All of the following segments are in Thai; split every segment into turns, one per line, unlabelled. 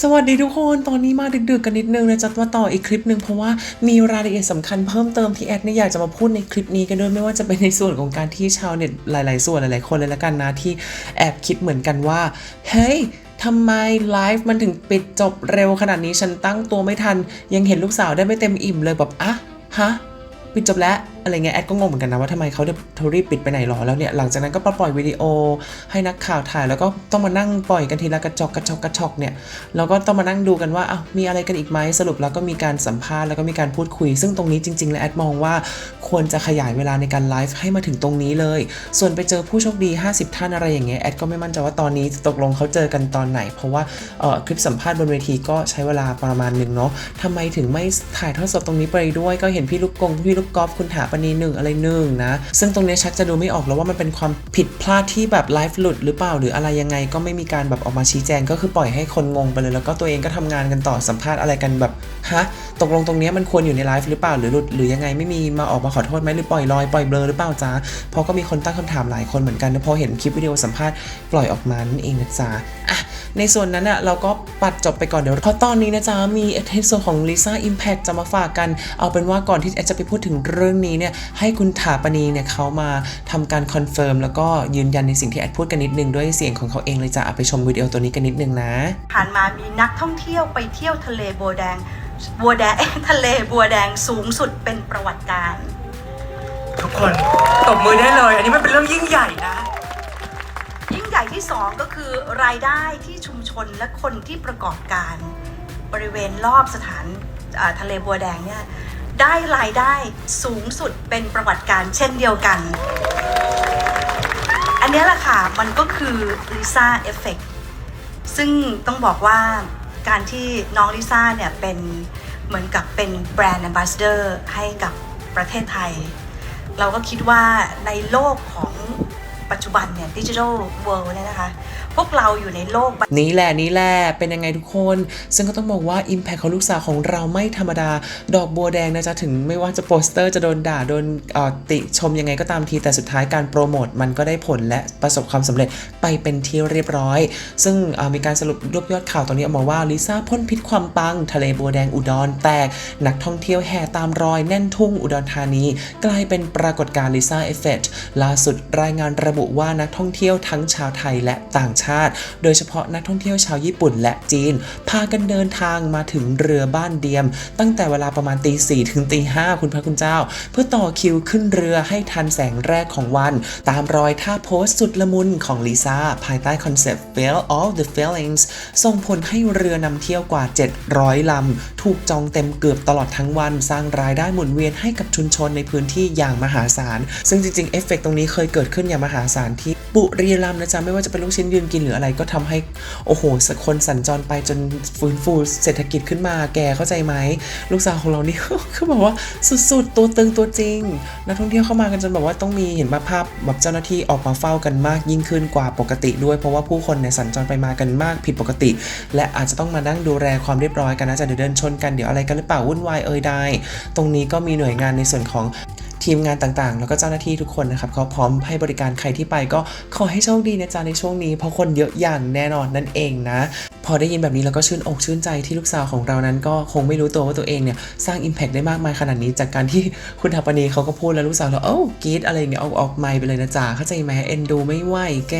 สวัสดีทุกคนตอนนี้มาดึกๆกันนิดนึงนะจะมาต่ออีกคลิปหนึ่งเพราะว่ามีรายละเอียดสำคัญเพิ่มเติมที่แอดเนี่ยอยากจะมาพูดในคลิปนี้กันด้วยไม่ว่าจะเป็นในส่วนของการที่ชาวเน็ตหลาย ๆ ส่วนหลายๆคนเลยละกันนะที่แอบคิดเหมือนกันว่าเฮ้ยทำไมไลฟ์มันถึงปิดจบเร็วขนาดนี้ฉันตั้งตัวไม่ทัน ยังเห็นลูกสาวได้ไม่เต็มอิ่มเลยแบบอะฮะปิดจบแล้ว อะไรเงี้ยแอดก็งงเหมือนกันนะว่าทำไมเขาเขารีบปิดไปไหนหรอแล้วเนี่ยหลังจากนั้นก็ปล่อยวิดีโอให้นักข่าวถ่ายแล้วก็ต้องมานั่งปล่อยกันทีละกระจกกระจกกระจกเนี่ยแล้วก็ต้องมานั่งดูกันว่าอ้าวมีอะไรกันอีกไหมสรุปแล้วก็มีการสัมภาษณ์แล้วก็มีการพูดคุย ซึ่งตรงนี้จริง ๆ แล้วแอดมองว่าควรจะขยายเวลาในการไลฟ์ให้มาถึงตรงนี้เลย ส่วนไปเจอผู้โชคดี 50 ท่านอะไรอย่างเงี้ยแอดก็ไม่มั่นใจว่าตอนนี้ตกลงเขาเจอกันตอนไหน เพราะว่าเอ่อคลิปสัมภาษณ์บนเวทีก็ใช้เวลาประมาณหนึ่งเนาะทำไมถึงไม่ถ่ายทอดสดตรงนี้ไปด้วย ก็เห็นพี่ลูกกงพี่ลูกกอล์ฟคุณถาปณีหนึ่งอะไรหนึ่งนะ ซึ่งตรงนี้ชักจะดูไม่ออกแล้วว่ามันเป็นความผิดพลาดที่แบบไลฟ์หลุดหรือเปล่าหรืออะไรยังไงก็ไม่มีการแบบออกมาชี้แจง ก็คือปล่อยให้คนงงไปเลยแล้วก็ตัวเองก็ทำงานกันต่อสัมภาษณ์อะไรกันแบบฮะตกลงตรงนี้มันควรอยู่ในไลฟ์หรือเปล่าหรือหลุดหรือยังไงไม่มีมาออกมาขอโทษไหมหรือปล่อยลอยปล่อยเบลอหรือเปล่าจ๊ะเพราะก็มีคนตั้งคำถามหลายคนเหมือนกันนะพอเห็นคลิปวิดีโอสัมภาษณ์ปล่อยออกมานั่นเองนะจ๊ะอะในส่วนนั้นอะเราก็ปัดจบไปก่อนเดี๋ยวเพราะตอนนี้นะจ๊ะมีในส่วนของ Lisa Impact จะมาฝากกันเอาเป็นว่าก่อนที่จะไปพูดถึงเรื่องนี้เนี่ยให้คุณถาปณีเนี่ยเขามาทำการคอนเฟิร์มแล้วก็ยืนยันในสิ่งที่แอดพูดกันนิดนึงด้วยเสียงของเขาเองเลยจ้ะเอาไปชมวิดีโอตัวนี้กันนิดนึงนะ
ผ่านมามีนักท่องเที่ยวไปเที่ยวทะเลบัวแดงบัวแดงทะเลบัวแดงสูงสุดเป็นประวัติการณ์
ทุกคนตบมือได้เลย อันนี้มันเป็นเรื่องยิ่งใหญ่นะ
ยิ่งใหญ่ที่สองก็คือรายได้ที่ชุมชนและคนที่ประกอบการ บริเวณรอบสถานอ่าทะเลบัวแดงเนี่ย ได้รายได้สูงสุดเป็นประวัติการเช่นเดียวกัน อันนี้แหละค่ะ มันก็คือลิซ่าเอฟเฟกซึ่งต้องบอกว่าการที่น้องลิซ่าเนี่ยเป็นเหมือนกับเป็นแบรนด์แอมบาสเดอร์ให้กับประเทศไทย เราก็คิดว่าในโลกของ ปัจจุบันเนี่ยดิจิทัลเวิลด์เนี่ยนะคะ พวกเราอยู่ในโลก
นี่แหละนี่แหละเป็นยังไงทุกคน ซึ่งก็ต้องบอกว่า Impact ของลูกสาวของเราไม่ธรรมดา ดอกบัวแดงนะจ๊ะ ถึงไม่ว่าจะโปสเตอร์จะโดนด่า โดนติชมยังไงก็ตามที แต่สุดท้ายการโปรโมทมันก็ได้ผลและประสบความสำเร็จไปเป็นที่เรียบร้อย ซึ่งมีการสรุปรวบยอดข่าวตรงนี้ออกมาว่าลิซ่าพ่นพิษความปัง ทะเลบัวแดงอุดรแตก นักท่องเที่ยวแห่ตามรอยแน่นทุ่งอุดรธานี กลายเป็นปรากฏการณ์ลิซ่าเอฟเฟกต์ล่าสุดรายงานระบุว่านักท่องเที่ยวทั้งชาวไทยและต่างชาติ โดยเฉพาะนักท่องเที่ยวชาวญี่ปุ่นและจีน พากันเดินทางมาถึงเรือบ้านเดียม ตั้งแต่เวลาประมาณตีสี่ถึงตีห้าคุณพระคุณเจ้า เพื่อต่อคิวขึ้นเรือให้ทันแสงแรกของวัน ตามรอยท่าโพสต์สุดละมุนของลิซ่าภายใต้คอนเซปต์ Feel all the feelings ส่งผลให้เรือนำเที่ยวกว่า 700ลำ ถูกจองเต็มเกือบตลอดทั้งวัน สร้างรายได้หมุนเวียนให้กับชุมชนในพื้นที่อย่างมหาศาล ซึ่งจริงๆ เอฟเฟกต์ตรงนี้เคยเกิดขึ้นอย่างมหาศาลที่บุรีรัมย์นะจ๊ะไม่ว่าจะเป็นลูกชิ้นยืนกินหรืออะไรก็ทำให้โอ้โหคนสัญจรไปจนฟื้นฟูเศรษฐกิจขึ้นมาแกเข้าใจไหมลูกสาวของเรานี่คือแบบว่าสุดๆ ตัวตึงตัวจริงนักท่องเที่ยวเข้ามากันจนแบบว่าต้องมีเห็นภาพแบบเจ้าหน้าที่ออกมาเฝ้ากันมากยิ่งขึ้นกว่าปกติด้วย เพราะว่าผู้คนเนี่ยสัญจรไปมากันมากผิดปกติ และอาจจะต้องมานั่งดูแลความเรียบร้อยกันนะจะเดี๋ยวเดินชนกันเดี๋ยวอะไรกันหรือเปล่าวุ่นวายเอ่ยใดตรงนี้ก็มีหน่วยงานในส่วนของ ทีมงานต่างๆ แล้วก็เจ้าหน้าที่ทุกคนนะครับเขาพร้อมให้บริการใครที่ไปก็ขอให้โชคดีนะจ๊ะในช่วงนี้เพราะคนเยอะอย่างแน่นอนนั่นเองนะพอได้ยินแบบนี้แล้วก็ชื่นอกชื่นใจที่ลูกสาวของเรานั้น ก็คงไม่รู้ตัวว่าตัวเองเนี่ยสร้าง Impact ได้มากมายขนาดนี้ จากการที่คุณทัปปณีเขาก็พูดแล้วลูกสาวเราเอ้ากรีดอะไรเนี่ยเอาออกไมค์ไปเลยนะจ๊ะเข้าใจไหมเอ็นดูไม่ไหวแก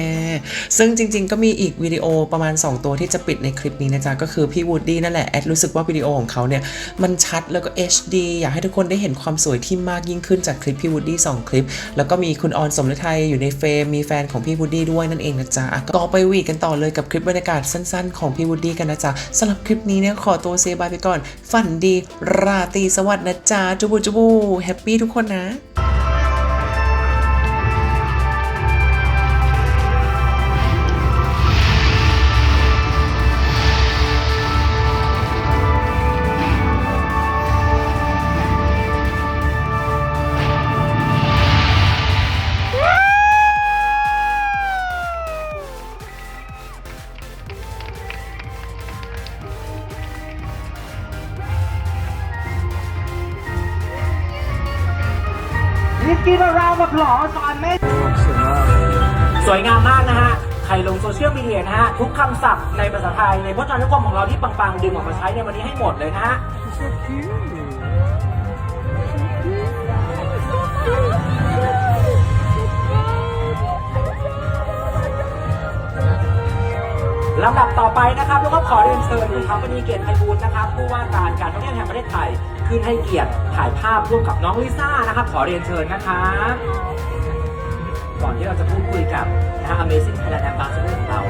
ซึ่งจริง ๆ ก็มีอีกวิดีโอประมาณ 2 ตัวที่จะปิดในคลิปนี้นะจ๊ะก็คือพี่วูดดี้นั่นแหละแอดรู้สึกว่าวิดีโอของเขาเนี่ยมันชัดแล้วก็ HD อยากให้ทุกคนได้เห็นความสวยที่มากยิ่งขึ้นจากคลิปพี่วูดดี้สองคลิป แล้วก็มีคุณออนสมฤทัยอยู่ในเฟรมมีแฟนของพี่วูดดี้ด้วยนั่นเองนะจ๊ะก็ไปวีกันต่อเลยกับคลิปบรรยากาศสั้น ๆ ของพี่วูดดี้กันนะจ๊ะสำหรับคลิปนี้เนี่ยขอตัวเซบายไปก่อน ฝันดี ราตรีสวัสดิ์นะจ๊ะจุบูจุบูแฮปปี้ทุกคนนะ
Let's give a round of applause on Miss สวยงามมากนะฮะ ใคร
ลงโซเชียลมีเดียนะฮะ ทุกคำศัพท์ในภาษาไทย ในพจนานุกรมของเราที่ปังๆ ดึงออกมาใช้ในวันนี้ให้หมดเลยนะฮะ ลำดับต่อไปนะครับแล้วก็ขอเรียนเชิญคุณครับวนีเกียรติไพบูลย์นะครับ ผู้ว่าการการท่องเที่ยวแห่งประเทศไทย ขึ้นให้เกียรติถ่ายภาพร่วมกับน้องลิซ่านะครับ ขอเรียนเชิญนะครับก่อนที่เราจะพูดคุยกับนะฮะ Amazing Thailand Ambassador ของเรา